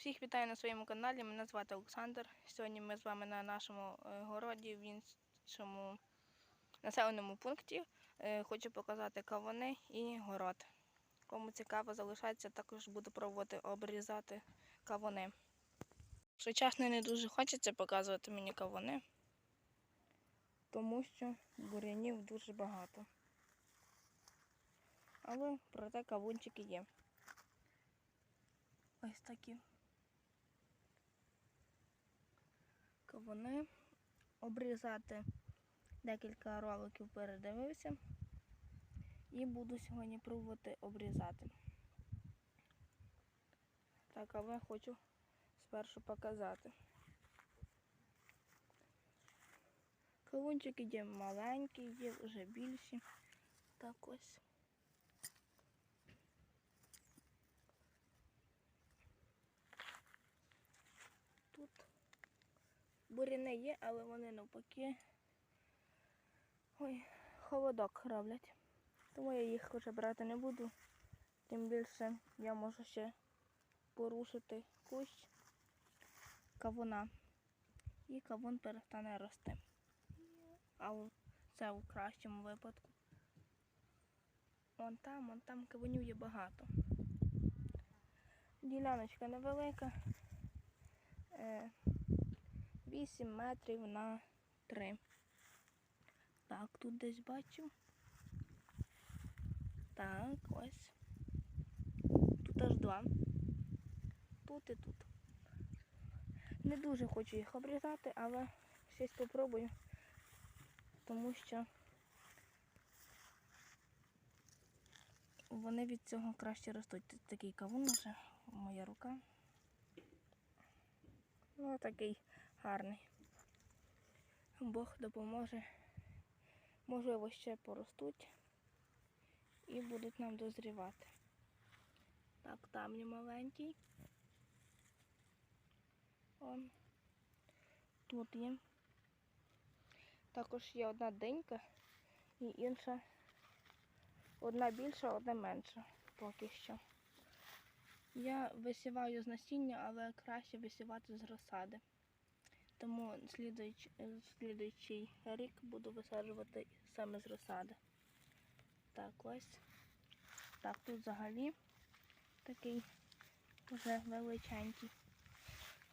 Всіх вітаю на своєму каналі. Мене звати Олександр. Сьогодні ми з вами на нашому е, городі в іншому населеному пункті. Е, Хочу показати кавуни і город. Кому цікаво, залишайтеся, також буду пробувати обрізати кавуни. Чесно, не дуже хочеться показувати мені кавуни, тому що бурянів дуже багато. Але проте кавунчики є. Ось такі. Кавуни. Обрізати декілька роликів передивився. І буду сьогодні пробувати обрізати. Так, але хочу спершу показати. Кавунчики є маленькі, є вже більші. Так ось. Тут буряни є, але вони навпаки. Ой, холодок роблять. Тому я їх вже брати не буду. Тим більше я можу ще порушити кущ кавуна. І кавун перестане рости. А це у кращому випадку. Вон там, вон там кавунів є багато. Діляночка невелика. Е, 8 метрів на 3. Так, тут десь бачу. Так, ось. Тут аж два. Тут і тут. Не дуже хочу їх обрізати, але щось попробую, тому що вони від цього краще ростуть. Тут такий кавун вже, моя рука. Ну, такий гарний. Бог допоможе. Можливо, ще поростуть і будуть нам дозрівати. Так, там маленький. Он. Тут є. Також є одна денька і інша. Одна більша, одна менша поки що. Я висіваю з насіння, але краще висівати з розсади. Тому слідуючий, слідуючий рік буду висаджувати саме з розсади. Так, ось. Так, тут взагалі такий вже величенький.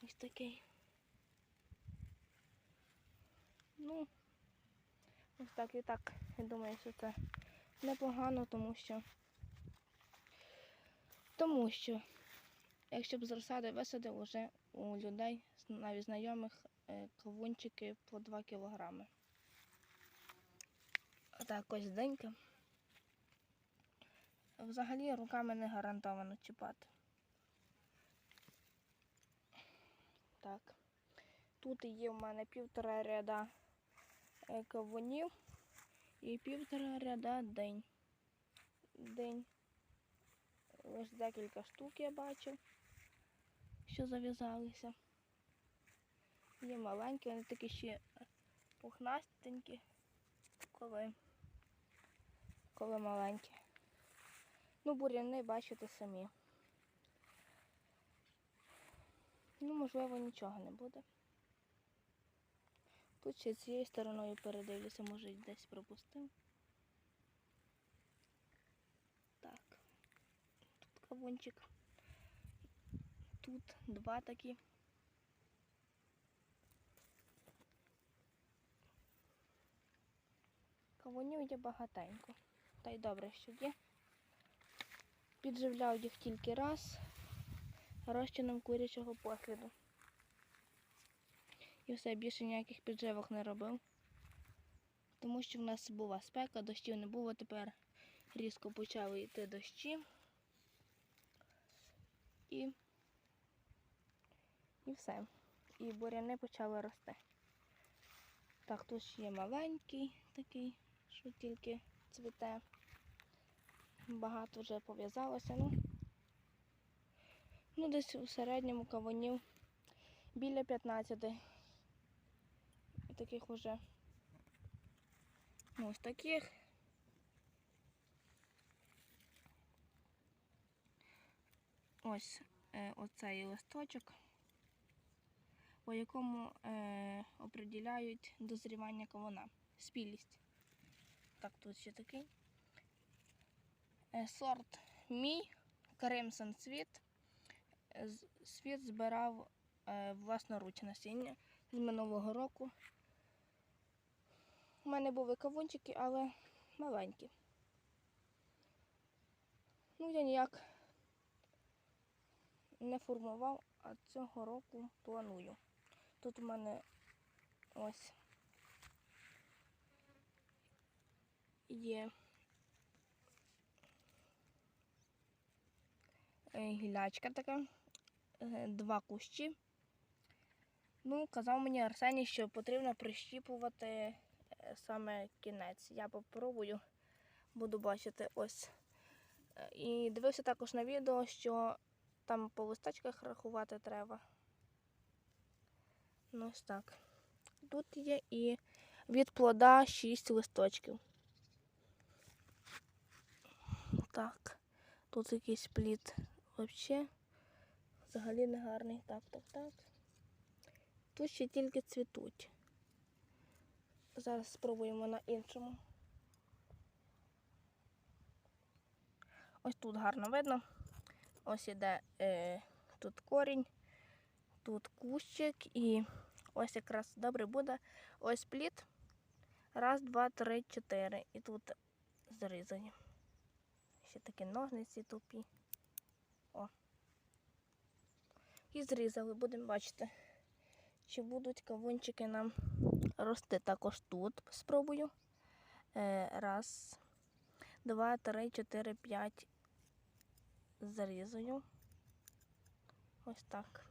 Ось такий. Ну, ось так і так. Я думаю, що це непогано, тому що тому що якщо б з розсади висадив, вже у людей, навіть знайомих, е, кавунчики по 2 кілограми. Так, ось денька. Взагалі руками не гарантовано чіпати. Так. Тут є в мене півтора ряда е, кавунів і півтора ряда день. День. Ось декілька штук я бачив, що зав'язалися. Є маленькі, вони такі ще пухнастенькі, коли, коли маленькі. Ну, буряни бачите самі. Ну, можливо, нічого не буде. Тут ще цією стороною передивлюся, може десь пропустив. Так. Тут кавунчик. Тут два такі. Кавунів є багатенько. Та й добре, що є. Підживляв їх тільки раз розчином курячого посліду. І все, більше ніяких підживок не робив. Тому що в нас була спека, дощів не було, тепер різко почали йти дощі. І, і все. І буряни почали рости. Так, тут ще є маленький такий, що тільки цвіте. Багато вже пов'язалося. Ну, ну, десь у середньому кавунів біля 15. Таких уже ну, ось таких. Ось е, оцей листочок, по якому е, определяють дозрівання кавуна. Спілість. Так, тут ще такий. Е, сорт мій, Кримсон цвіт. Е, Світ збирав е, власноруч насіння з минулого року. У мене були кавунчики, але маленькі. Ну, я ніяк не формував, а цього року планую. Тут у мене ось є е, гілячка така, е, два кущі. Ну, казав мені Арсеній, що потрібно прищіпувати е, саме кінець. Я попробую, буду бачити ось. І дивився також на відео, що там по листочках рахувати треба. Ну, ось так. Тут є і від плода 6 листочків. Так. Тут якийсь плід взагалі. Взагалі не гарний. Так, так, так. Тут ще тільки цвітуть. Зараз спробуємо на іншому. Ось тут гарно видно. Ось іде е, тут корінь, тут кущик і ось якраз добре буде. Ось плід. Раз, два, три, чотири. І тут зрізані. Ще такі ножниці тупі. О. І зрізали, будемо бачити, чи будуть кавунчики нам рости також тут. Спробую. Е, раз, два, три, чотири, п'ять. Зарізаю. Ось так.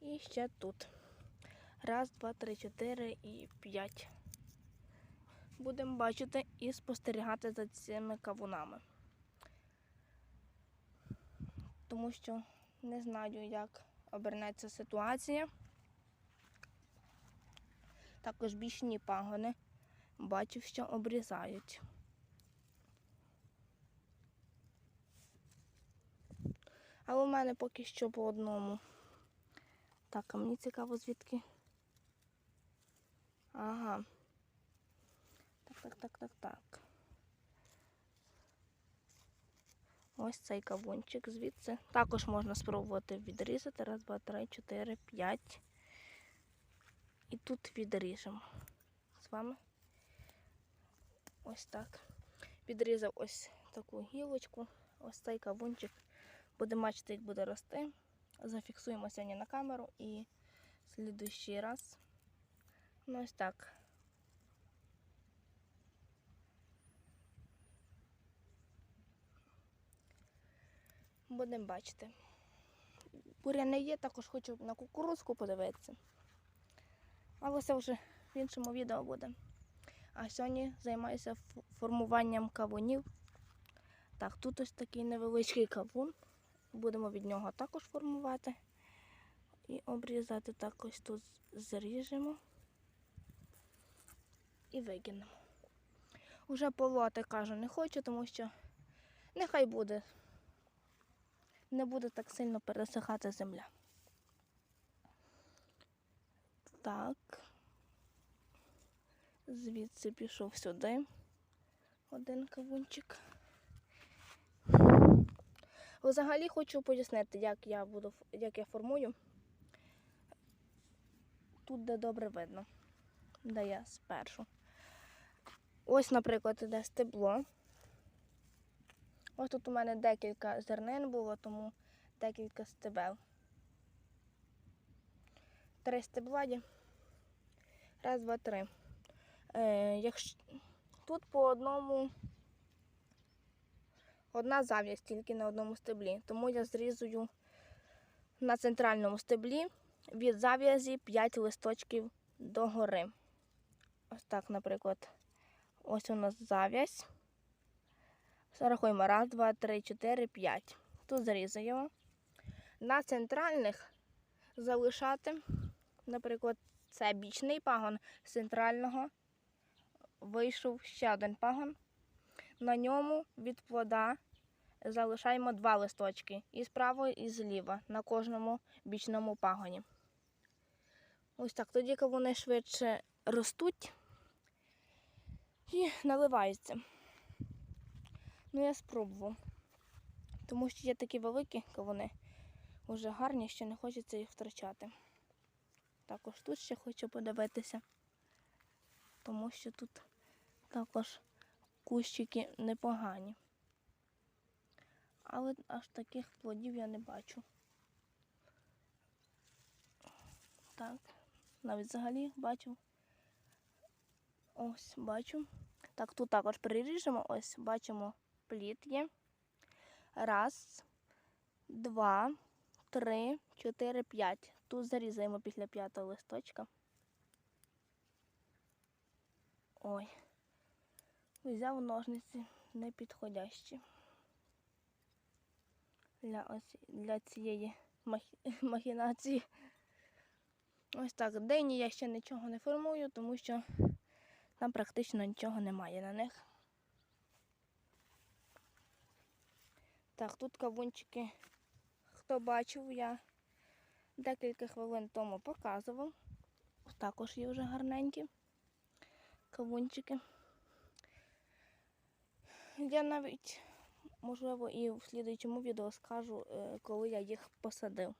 І ще тут. Раз, два, три, чотири і п'ять. Будемо бачити і спостерігати за цими кавунами. Тому що не знаю, як обернеться ситуація. Також бічні пагони. Бачив, що обрізають. Але у мене поки що по одному. Так, а мені цікаво звідки. Ага. Так, так, так, так, так. Ось цей кавунчик звідси. Також можна спробувати відрізати. Раз, два, три, чотири, п'ять. І тут відріжемо. З вами. Ось так. Відрізав ось таку гілочку, ось цей кавунчик. Будемо бачити, як буде рости. Зафіксуємо сьогодні на камеру і слідуючий раз. Ну ось так. Будемо бачити. Буряни є, також хочу на кукурузку подивитися. Але це вже в іншому відео буде. А сьогодні займаюся формуванням кавунів. Так, тут ось такий невеличкий кавун. Будемо від нього також формувати. І обрізати так ось тут зріжемо і викинемо. Уже полоти, кажу, не хочу, тому що нехай буде. Не буде так сильно пересихати земля. Так. Звідси пішов сюди один кавунчик. Взагалі хочу пояснити, як я буду як я формую. Тут де добре видно, де я спершу. Ось, наприклад, іде стебло. Ось тут у мене декілька зернин було, тому декілька стебел. Три стебла є. Раз, два, три. Е, якщо... Тут по одному одна зав'язь тільки на одному стеблі. Тому я зрізую на центральному стеблі від зав'язі 5 листочків догори. Ось так, наприклад, ось у нас зав'язь. Зарахуємо. Раз, два, три, чотири, п'ять. Тут зрізаємо. На центральних залишати, наприклад, це бічний пагон з центрального. Вийшов ще один пагон. На ньому від плода залишаємо два листочки і справа, і зліва на кожному бічному пагоні. Ось так. Тоді коли вони швидше ростуть і наливаються. Ну, я спробував. Тому що є такі великі кавуни, вже гарні, що не хочеться їх втрачати. Також тут ще хочу подивитися, тому що тут також кущики непогані. Але аж таких плодів я не бачу. Так, навіть взагалі бачу. Ось бачу. Так, тут також переріжемо. Ось бачимо плід є. Раз, два, три, чотири, п'ять. Тут зарізаємо після п'ятого листочка. Ой. Взяв ножниці непідходящі для, ось, для цієї махі- махінації. Ось так. Дині я ще нічого не формую, тому що там практично нічого немає на них. Так, тут кавунчики, хто бачив, я декілька хвилин тому показував. Також є вже гарненькі кавунчики. Я навіть, можливо, і в слідуючому відео скажу, е, коли я їх посадив.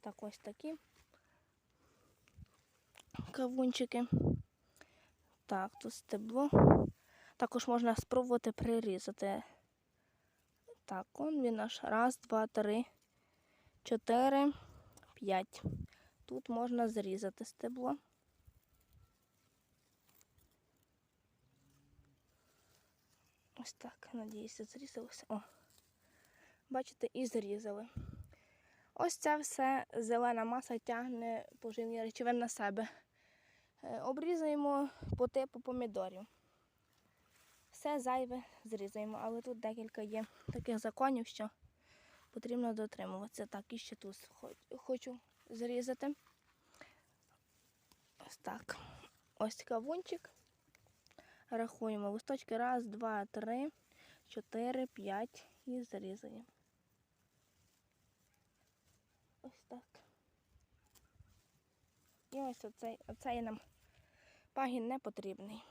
Так, ось такі кавунчики. Так, тут стебло. Також можна спробувати прирізати. Так, он він аж раз, два, три, чотири, п'ять. Тут можна зрізати стебло. Ось так, надіюся, зрізалося. О, бачите, і зрізали. Ось ця все зелена маса тягне поживні речовини на себе. Е, Обрізаємо по типу помідорів. Все зайве зрізаємо, але тут декілька є таких законів, що потрібно дотримуватися. Так, і ще тут хочу зрізати. Ось так. Ось кавунчик. Рахуємо листочки. Раз, два, три, чотири, п'ять і зрізаємо. Ось так. І ось оцей, оцей нам пагін не потрібний.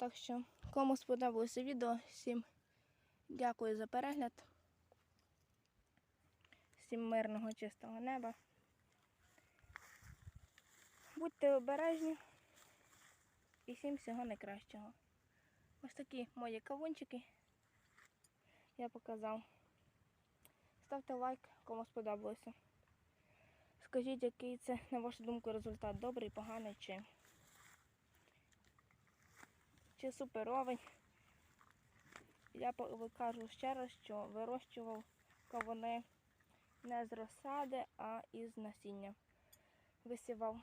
Так що, кому сподобалося відео, всім дякую за перегляд. Всім мирного чистого неба. Будьте обережні і всім всього найкращого. Ось такі мої кавунчики я показав. Ставте лайк, кому сподобалося. Скажіть, який це, на вашу думку, результат добрий, поганий чи, чи суперовень. Я покажу ще раз, що вирощував кавуни не з розсади, а із насіння. Висівав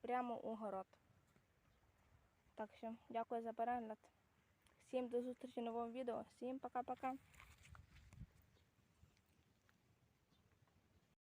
прямо у город. Так що, дякую за перегляд. Всім до зустрічі в новому відео. Всім пока-пока.